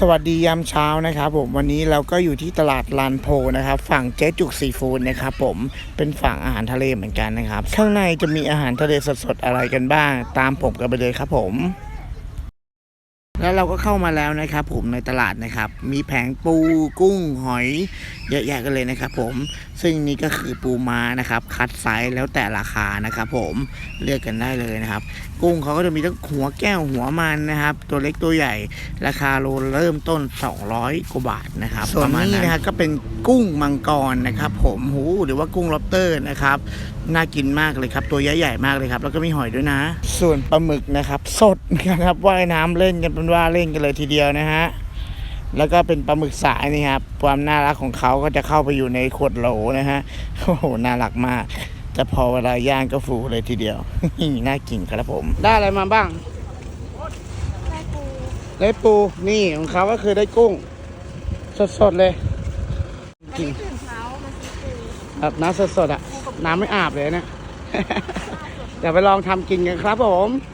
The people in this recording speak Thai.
สวัสดียามเช้านะครับผมวันนี้เราก็อยู่ที่ตลาดลานโพนะครับ ฝั่งเจ๊จุกซีฟู้ดนะครับผมเป็นฝั่งอาหารทะเลเหมือนกันนะครับ ข้างในจะมีอาหารทะเลสดๆอะไรกันบ้าง ตามผมกันไปเลยครับผม แล้วเราก็เข้ามาแล้วนะครับ ผมในตลาดนะครับ มีแผงปูกุ้งหอย เยอะแยะกันเลยนะครับ ผมซึ่งนี่ก็คือปูม้านะครับ คัดไซส์แล้วแต่ราคานะครับ ผมเลือกกันได้เลยนะครับ กุ้งเขาก็จะมีทั้งหัวแก้วหัวมันนะครับ ตัวเล็กตัวใหญ่ราคาโลเริ่มต้น 200กว่าบาทนะครับส่วนนี้นะครับก็เป็นกุ้งมังกรนะครับ ผมหูหรือว่ากุ้งล็อบสเตอร์นะครับน่ากินมากเลยครับตัวใหญ่ๆมากเลยครับ แล้วก็มีหอยด้วยนะ ส่วนปลาหมึกนะครับ สดนะครับว่ายน้ำเล่นกันเป็นว่าเล่นกันเลยทีเดียวนะฮะ แล้วก็เป็นปลาหมึกสายนี่ครับ ความน่ารักของเขาก็จะเข้าไปอยู่ในขวดโหลนะฮะ โอ้โห น่ารักมาก จะพอเวลาย่างก็ฟูเลยทีเดียว น่ากินครับผม ได้อะไรมาบ้าง ได้ปูได้ปูนี่ของเขาก็คือได้กุ้ง สดๆเลยวันนี้ตื่นเช้ามาซื้อปูแบบน้ำสดๆอะ น้ำไม่อาบเลยเนี่ย เดี๋ยวไปลองทำกินกันครับผมไ